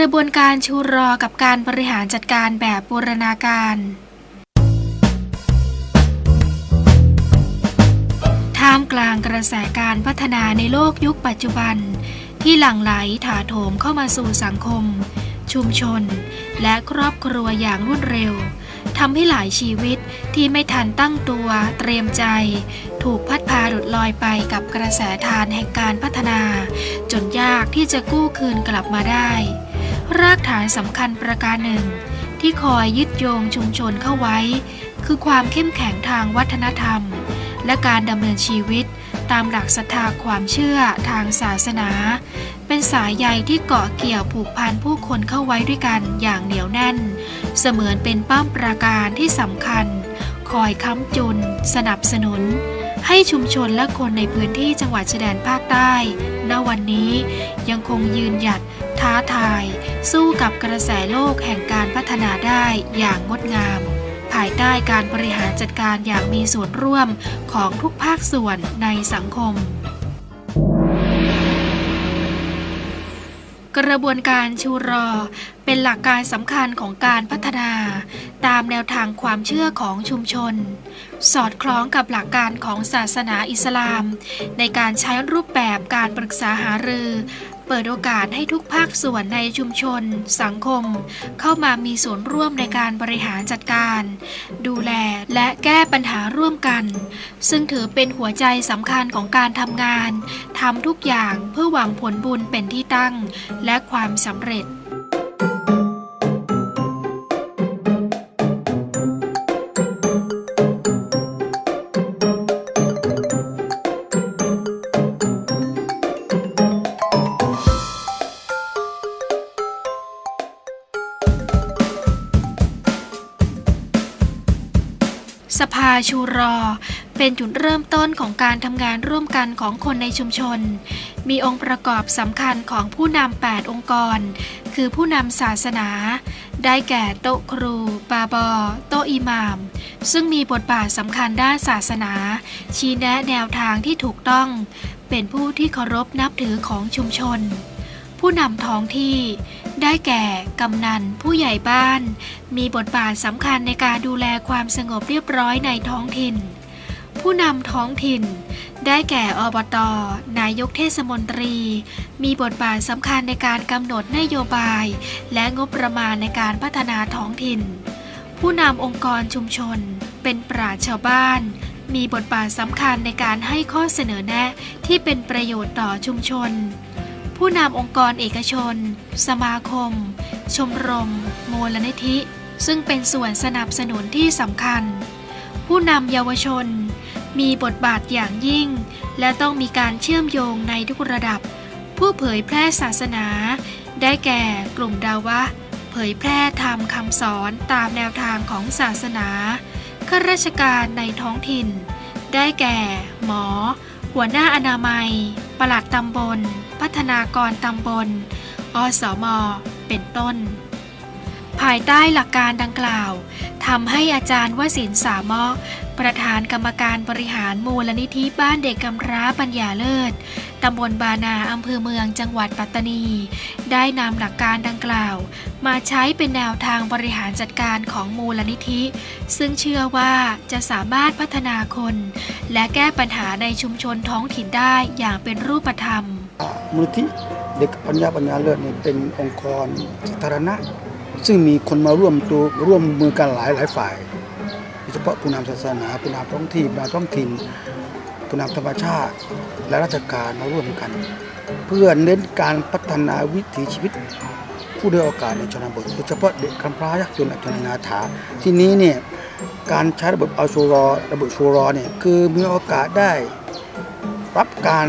ระบวนการชูรอกับการบริหารจัดการแบบบูรณาการ ท่ามกลางกระแสการพัฒนาในโลกยุคปัจจุบัน ที่หลั่งไหลถาโถมเข้ามาสู่สังคม ชุมชน และครอบครัวอย่างรวดเร็วทำให้หลายชีวิตที่ไม่ทันตั้งตัวเตรียมใจ ถูกพัดพาหลุดลอยไปกับกระแสทานแห่งการพัฒนา จนยากที่จะกู้คืนกลับมาได้ รากฐานสำคัญประการหนึ่ง ที่คอยยึดโยงชุมชนเข้าไว้ คือความเข้มแข็งทางวัฒนธรรม และการดำเนินชีวิตตามหลักศรัทธาความเชื่อทางศาสนา เป็นสายใยที่เกาะเกี่ยวผูกพันผู้คนเข้าไว้ด้วยกันอย่างเหนียวแน่น เสมือนเป็นป้อมปราการที่สำคัญ คอยค้ำจุน สนับสนุน ให้ชุมชนและคนในพื้นที่จังหวัดชายแดนภาคใต้ ณวันนี้ยังคงยืนหยัด ท้าทาย สู้กับกระแสโลกแห่งการพัฒนาได้อย่างงดงาม ภายใต้การบริหารจัดการอย่างมีส่วนร่วมของทุกภาคส่วนในสังคม กระบวนการชูรอ เป็นหลักการสำคัญของการพัฒนา ตามแนวทางความเชื่อของชุมชน สอดคล้องกับหลักการของศาสนาอิสลาม ในการใช้รูปแบบการปรึกษาหารือ เปิดโอกาสให้ทุกภาคส่วนในชุมชน สังคม เข้ามามีส่วนร่วมในการบริหารจัดการ ดูแลและแก้ปัญหาร่วมกัน ซึ่งถือเป็นหัวใจสำคัญของการทำงานทำทุกอย่างเพื่อหวังผลบุญเป็นที่ตั้ง และความสำเร็จ สภาชูรอ เป็นจุดเริ่มต้นของการทำงานร่วมกันของคนในชุมชน มีองค์ประกอบสำคัญของผู้นำ 8 องค์กร คือผู้นำศาสนา ได้แก่โต๊ะครู บาบอ โต๊ะอิหม่าม ซึ่งมีบทบาทสำคัญด้านศาสนา ชี้แนะแนวทางที่ถูกต้อง เป็นผู้ที่เคารพนับถือของชุมชน ผู้นำท้องที่ ได้แก่ กำนัน ผู้ใหญ่บ้าน มีบทบาทสำคัญในการดูแลความสงบเรียบร้อยในท้องถิ่น ผู้นำท้องถิ่น ได้แก่อบต นายกเทศมนตรี มีบทบาทสำคัญในการกำหนดนโยบาย และงบประมาณในการพัฒนาท้องถิ่น ผู้นำองค์กรชุมชน เป็นปราชชาวบ้าน มีบทบาทสำคัญในการให้ข้อเสนอแนะที่เป็นประโยชน์ต่อชุมชน ผู้นำองค์กรเอกชน สมาคม ชมรม มูลนิธิ ซึ่งเป็นส่วนสนับสนุนที่สำคัญ ผู้นำเยาวชน มีบทบาทอย่างยิ่ง และต้องมีการเชื่อมโยงในทุกระดับ ผู้เผยแพร่ศาสนา ได้แก่กลุ่มดาวะ เผยแพร่ธรรมคำสอนตามแนวทางของศาสนาข้าราชการในท้องถิ่น ได้แก่ หมอ หัวหน้าอนามัย ปลัดตำบล พัฒนากรตำบล อสม เป็นต้น ภายใต้หลักการดังกล่าวทำให้อาจารย์วสินสามอประธานกรรมการบริหารมูลนิธิบ้านเด็กกำพร้าปัญญาเลิศ ตำบลบานาอำเภอเมืองจังหวัดปัตตานี ได้นำหลักการดังกล่าว มาใช้เป็นแนวทางบริหารจัดการของมูลนิธิ ซึ่งเชื่อว่าจะสามารถพัฒนาคน และแก้ปัญหาในชุมชนท้องถิ่นได้อย่างเป็นรูปธรรม มูลที่เด็กปัญญาปัญญาเลิศนี่เป็นองค์กรสาธารณะ ซึ่งมีคนมาร่วมตัวร่วมมือกันหลายหลายฝ่ายโดยเฉพาะผู้นำศาสนาผู้นำท้องที่ผู้นำท้องถิ่น ผู้นำธรรมชาติ และราชการมาร่วมกัน เพื่อเน้นการพัฒนาวิถีชีวิต ผู้ด้อยโอกาสในชนบทโดยเฉพาะเด็กกำพร้ายากจนอัจฉรินาถา ที่นี้เนี่ยการใช้ระบบเอาชูรอ ระบบชูรอเนี่ยคือมีโอกาสได้รับการ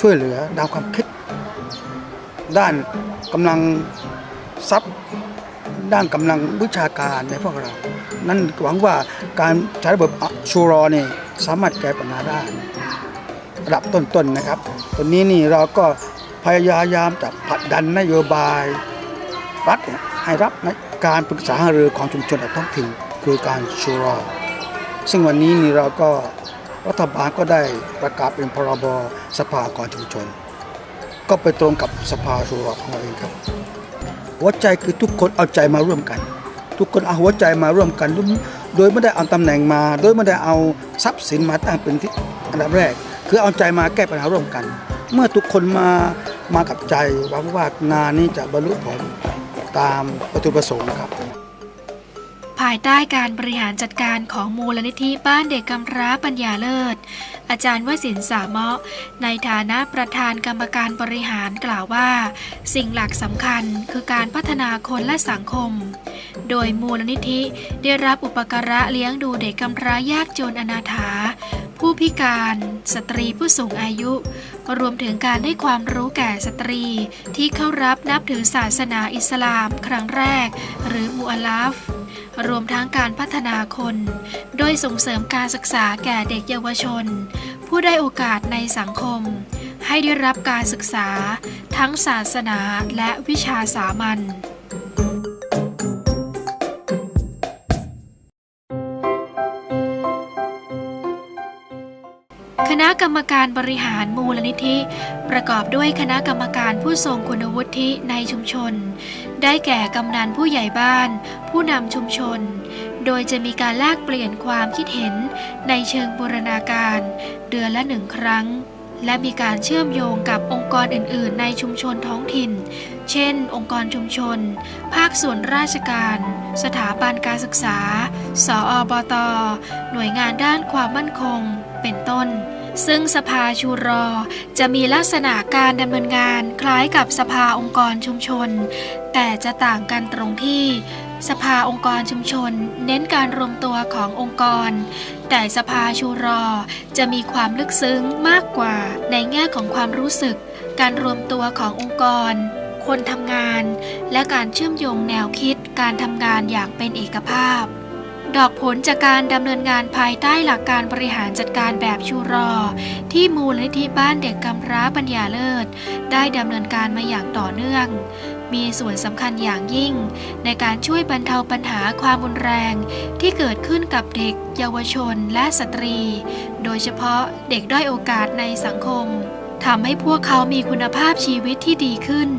ช่วยเหลือด้านความคิด ด้านกำลังทรัพย์ด้านกำลังวิชาการในพวกเรา นั่นหวังว่าการใช้ระบบชูรอเนี่ย สามารถแก้ปัญหาได้ระดับต้นๆนะครับตัวนี้นี่เราก็พยายามจะผลักดันนโยบายรัฐให้รับในการปรึกษาหารือของชุมชนท้องถิ่นคือการชูรอซึ่งวันนี้นี่เราก็รัฐบาลก็ได้ประกาศเป็นพรบสภาองค์กรชุมชน ก็ไปตรงกับสภาชูรอของเราเองครับ หัวใจคือทุกคนเอาใจมาร่วมกัน ทุกคนเอาหัวใจมาร่วมกัน โดยไม่ได้เอาตำแหน่งมา โดยไม่ได้เอาทรัพย์สินมาตั้งเป็นที่อันดับแรก คือเอาใจมาแก้ปัญหาร่วมกัน เมื่อทุกคนมามากับใจหวังว่างานนี้จะบรรลุผลตามวัตถุประสงค์ครับ ภายใต้การบริหารจัดการของมูลนิธิบ้านเด็กกำพร้าปัญญาเลิศ อาจารย์วสินสามะในฐานะประธานกรรมการบริหารกล่าวว่า สิ่งหลักสำคัญคือการพัฒนาคนและสังคม โดยมูลนิธิ ได้รับอุปการะเลี้ยงดูเด็กกำพร้ายากจนอนาถา ผู้พิการ สตรีผู้สูงอายุรวมถึงการให้ความรู้แก่สตรี ที่เข้ารับนับถือศาสนาอิสลามครั้งแรก หรือมูอัลลัฟรวมทั้งการพัฒนาคน โดยส่งเสริมการศึกษาแก่เด็กเยาวชน ผู้ได้โอกาสในสังคม ให้ได้รับการศึกษา ทั้งศาสนาและวิชาสามัญ คณะกรรมการบริหารมูลนิธิ ประกอบด้วยคณะกรรมการผู้ทรงคุณวุฒิในชุมชน ได้แก่กำนันผู้ใหญ่บ้าน ผู้นำชุมชน โดยจะมีการแลกเปลี่ยนความคิดเห็นในเชิงบูรณาการ เดือนละหนึ่งครั้ง และมีการเชื่อมโยงกับองค์กรอื่น ๆ ในชุมชนท้องถิ่น เช่น องค์กรชุมชน ภาคส่วนราชการ สถาบันการศึกษา สออบต หน่วยงานด้านความมั่นคง เป็นต้น ซึ่งสภาชูรอจะมีลักษณะการดำเนินงานคล้ายกับสภาองค์กรชุมชน แต่จะต่างกันตรงที่ สภาองค์กรชุมชน เน้นการรวมตัวขององค์กร แต่สภาชูรอจะมีความลึกซึ้งมากกว่าในแง่ของความรู้สึก การรวมตัวขององค์กรคนทำงาน และการเชื่อมโยงแนวคิดการทำงานอย่างเป็นเอกภาพ ดอกผลจากการดำเนินงานภายใต้หลักการบริหารจัดการแบบชูรอ ที่มูลนิธิบ้านเด็กกำพร้าปัญญาเลิศ ได้ดำเนินการมาอย่างต่อเนื่อง มีส่วนสำคัญอย่างยิ่ง ในการช่วยบรรเทาปัญหาความรุนแรง ที่เกิดขึ้นกับเด็ก เยาวชนและสตรี โดยเฉพาะเด็กด้อยโอกาสในสังคมทำให้พวกเขามีคุณภาพชีวิตที่ดีขึ้น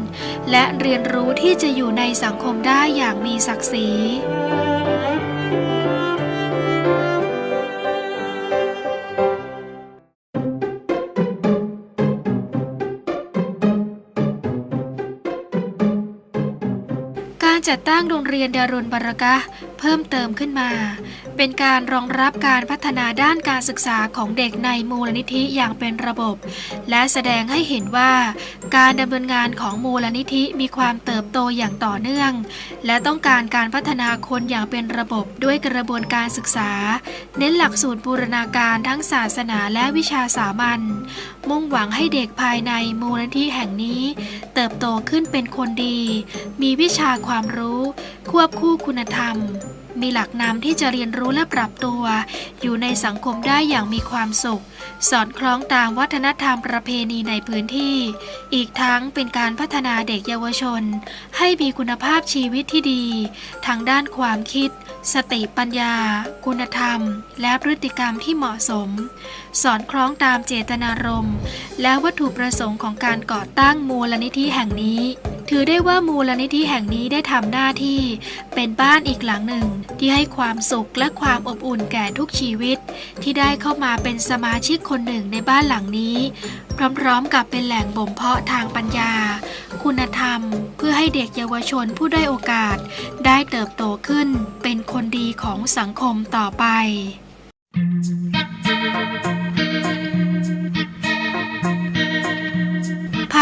และเรียนรู้ที่จะอยู่ในสังคมได้อย่างมีศักดิ์ศรี จัดตั้งโรงเรียนดารุณบารกะเพิ่มเติมขึ้นมา เป็นการรองรับการพัฒนาด้านการศึกษาของเด็กในมูลนิธิอย่างเป็นระบบ และแสดงให้เห็นว่า การดำเนินงานของมูลนิธิมีความเติบโตอย่างต่อเนื่อง และต้องการการพัฒนาคนอย่างเป็นระบบด้วยกระบวนการศึกษา เน้นหลักสูตรบูรณาการทั้งศาสนาและวิชาสามัญมุ่งหวังให้เด็กภายในมูลนิธิแห่งนี้ เติบโตขึ้นเป็นคนดี มีวิชาความรู้ ควบคู่คุณธรรม มีหลักนำที่จะเรียนรู้และปรับตัว อยู่ในสังคมได้อย่างมีความสุข สอดคล้องตามวัฒนธรรมประเพณีในพื้นที่ อีกทั้งเป็นการพัฒนาเด็กเยาวชน ให้มีคุณภาพชีวิตที่ดี ทางด้านความคิด สติปัญญา คุณธรรม และพฤติกรรมที่เหมาะสม สอดคล้องตามเจตนารมณ์ และวัตถุประสงค์ของการก่อตั้งมูลนิธิแห่งนี้ ถือได้ว่ามูลนิธิแห่งนี้ได้ทำหน้าที่ เป็นบ้านอีกหลังหนึ่ง ที่ให้ความสุขและความอบอุ่นแก่ทุกชีวิต ที่ได้เข้ามาเป็นสมาชิกคนหนึ่งในบ้านหลังนี้ พร้อมๆกับเป็นแหล่งบ่มเพาะทางปัญญา คุณธรรม เพื่อให้เด็กเยาวชนผู้ได้โอกาส ได้เติบโตขึ้นเป็นคนดีของสังคมต่อไป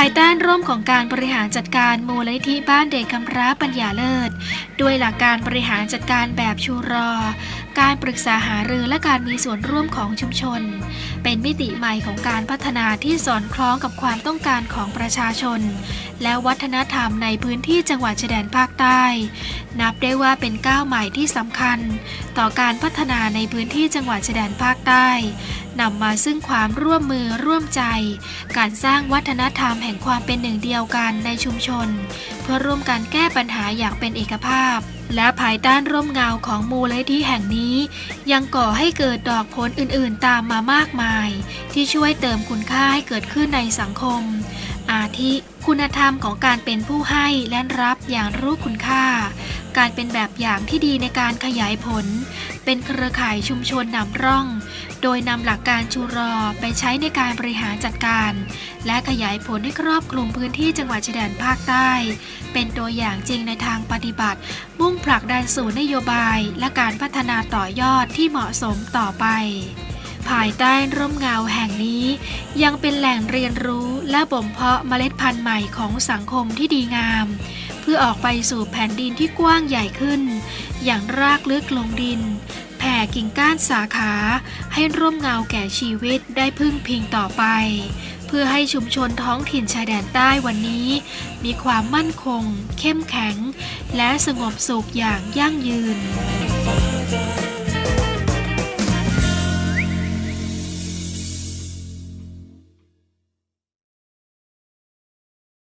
ายใต้ร่มของการบริหารจัดการมูลนิธิบ้านเด็กกำพร้าปัญญาเลิศ ด้วยหลักการบริหารจัดการแบบชูรอ การปรึกษาหารือและการมีส่วนร่วมของชุมชน เป็นมิติใหม่ของการพัฒนาที่สอดคล้องกับความต้องการของประชาชน และวัฒนธรรมในพื้นที่จังหวัดชายแดนภาคใต้ นับได้ว่าเป็นก้าวใหม่ที่สำคัญ ต่อการพัฒนาในพื้นที่จังหวัดชายแดนภาคใต้นำมาซึ่งความร่วมมือร่วมใจ การสร้างวัฒนธรรมแห่งความเป็นหนึ่งเดียวกันในชุมชน เพื่อร่วมกันแก้ปัญหาอย่างเป็นเอกภาพ และภายใต้ร่มเงาของมูลนิธิแห่งนี้ ยังก่อให้เกิดดอกผลอื่นๆตามมามากมาย ที่ช่วยเติมคุณค่าให้เกิดขึ้นในสังคม อาทิคุณธรรมของการเป็นผู้ให้และรับอย่างรู้คุณค่า การเป็นแบบอย่างที่ดีในการขยายผล เป็นเครือข่ายชุมชนนำร่อง โดยนำหลักการชูรอไปใช้ในการบริหารจัดการ และขยายผลให้ครอบคลุมพื้นที่จังหวัดชายแดนภาคใต้ เป็นตัวอย่างจริงในทางปฏิบัติ มุ่งผลักดันสู่นโยบาย และการพัฒนาต่อยอดที่เหมาะสมต่อไปภายใต้ร่มเงาแห่งนี้ ยังเป็นแหล่งเรียนรู้และบ่มเพาะเมล็ดพันธุ์ใหม่ของสังคมที่ดีงาม เพื่อออกไปสู่แผ่นดินที่กว้างใหญ่ขึ้น อย่างรากลึกลงดิน แผ่กิ่งก้านสาขาให้ร่มเงาแก่ชีวิตได้พึ่งพิงต่อไป เพื่อให้ชุมชนท้องถิ่นชายแดนใต้วันนี้ มีความมั่นคง เข้มแข็ง และสงบสุขอย่างยั่งยืน